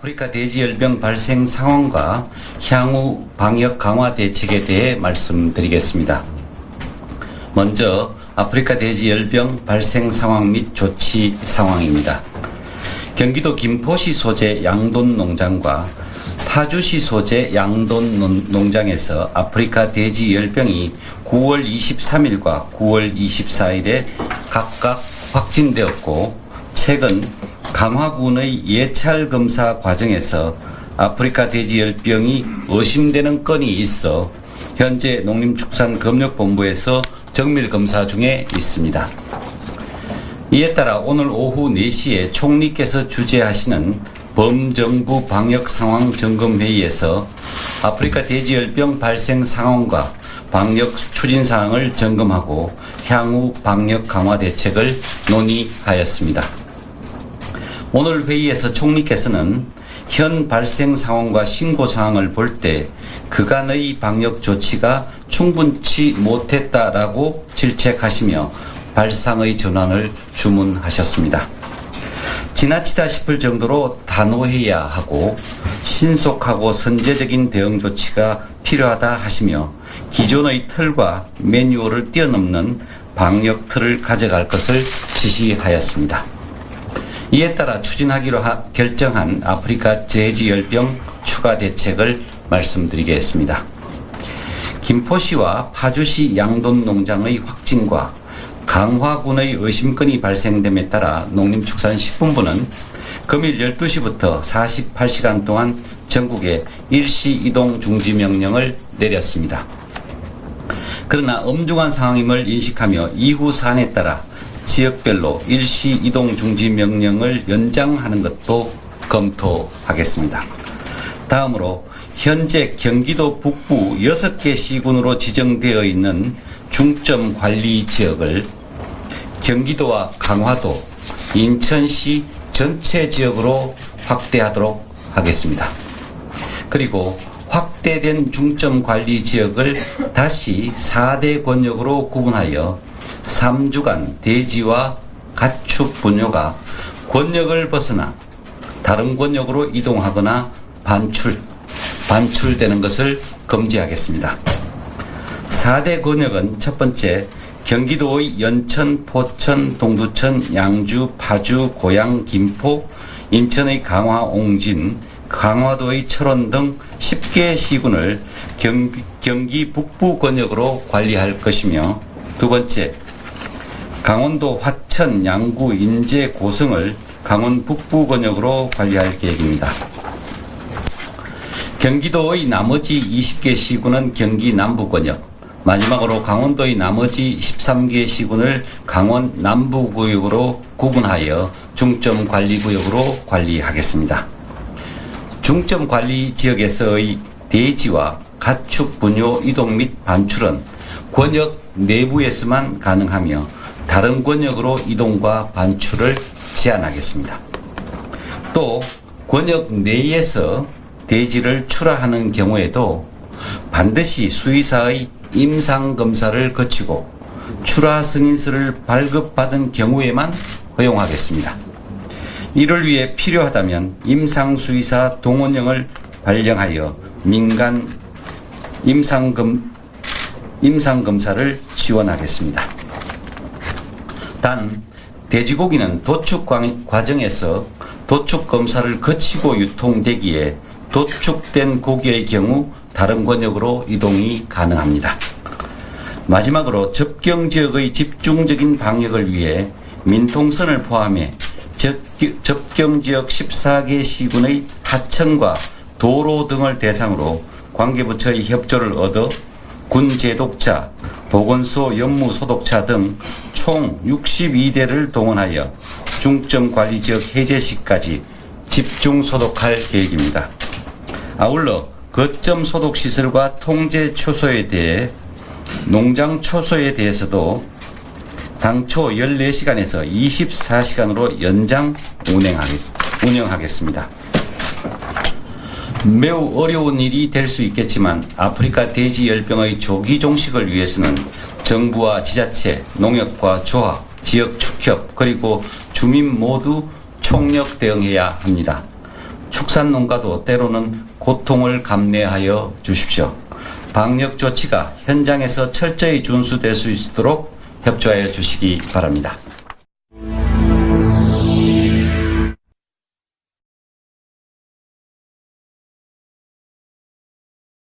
아프리카 돼지열병 발생 상황과 향후 방역 강화 대책에 대해 말씀드리겠습니다. 먼저 아프리카 돼지열병 발생 상황 및 조치 상황입니다. 경기도 김포시 소재 양돈 농장과 파주시 소재 양돈 농- 농장에서 아프리카 돼지 열병이 9월 23일과 9월 24일에 각각 확진되었고 최근 강화군의 예찰 검사 과정에서 아프리카 돼지 열병이 의심되는 건이 있어 현재 농림축산검역본부에서 정밀 검사 중에 있습니다. 이에 따라 오늘 오후 4시에 총리께서 주재하시는 범정부 방역 상황 점검 회의에서 아프리카 돼지 열병 발생 상황과 방역 추진 사항을 점검하고 향후 방역 강화 대책을 논의하였습니다. 오늘 회의에서 총리께서는 현 발생 상황과 신고 상황을 볼 때 그간의 방역 조치가 충분치 못했다라고 질책하시며 발상의 전환을 주문하셨습니다. 지나치다 싶을 정도로 단호해야 하고 신속하고 선제적인 대응 조치가 필요하다 하시며 기존의 틀과 매뉴얼을 뛰어넘는 방역 틀을 가져갈 것을 지시하였습니다. 이에 따라 추진하기로 하- 결정한 아프리카 돼지열병 추가 대책을 말씀드리겠습니다. 김포시와 파주시 양돈 농장의 확진과 강화군의 의심건이 발생됨에 따라 농림축산식품부는 금일 12시부터 48시간 동안 전국에 일시 이동 중지 명령을 내렸습니다. 그러나 엄중한 상황임을 인식하며 이후 사안에 따라 지역별로 일시 이동 중지 명령을 연장하는 것도 검토하겠습니다. 다음으로 현재 경기도 북부 6개 시군으로 지정되어 있는 중점 관리 지역을 경기도와 강화도, 인천시 전체 지역으로 확대하도록 하겠습니다. 그리고 확대된 중점 관리 지역을 다시 4대 권역으로 구분하여 3주간 대지와 가축 분뇨가 권역을 벗어나 다른 권역으로 이동하거나 반출, 반출되는 것을 금지하겠습니다. 4대 권역은 첫 번째 경기도의 연천, 포천, 동두천, 양주, 파주, 고양, 김포, 인천의 강화, 옹진, 강화도의 철원 등 10개 시군을 경기, 경기 북부 권역으로 관리할 것이며 두 번째 강원도 화천, 양구, 인제, 고성을 강원 북부 권역으로 관리할 계획입니다. 경기도의 나머지 20개 시군은 경기 남부 권역, 마지막으로 강원도의 나머지 13개 시군을 강원 남부 구역으로 구분하여 중점 관리 구역으로 관리하겠습니다. 중점 관리 지역에서의 대지와 가축 분뇨 이동 및 반출은 권역 내부에서만 가능하며 다른 권역으로 이동과 반출을 제한하겠습니다. 또 권역 내에서 대지를 출하하는 경우에도 반드시 수의사의 임상 검사를 거치고 출하 승인서를 발급받은 경우에만 허용하겠습니다. 이를 위해 필요하다면 임상 수의사 동원령을 발령하여 민간 임상검 임상 검사를 지원하겠습니다. 단 돼지고기는 도축 관- 과정에서 도축 검사를 거치고 유통되기에 도축된 고기의 경우 다른 권역으로 이동이 가능합니다. 마지막으로 접경 지역의 집중적인 방역을 위해 민통선을 포함해 접- 접경 지역 14개 시군의 하천과 도로 등을 대상으로 관계부처의 협조를 얻어 군 제독차, 보건소 연무 소독차 등 총 62대를 동원하여 중점 관리 지역 해제 시까지 집중 소독할 계획입니다. 아울러 거점 소독 시설과 통제 초소에 대해 농장 초소에 대해서도 당초 14시간에서 24시간으로 연장 운행하겠, 운영하겠습니다. 매우 어려운 일이 될 수 있겠지만 아프리카 돼지 열병의 조기 종식을 위해서는 정부와 지자체, 농협과 조합, 지역 축협 그리고 주민 모두 총력 대응해야 합니다. 축산 농가도 때로는 고통을 감내하여 주십시오. 방역 조치가 현장에서 철저히 준수될 수 있도록 협조하여 주시기 바랍니다.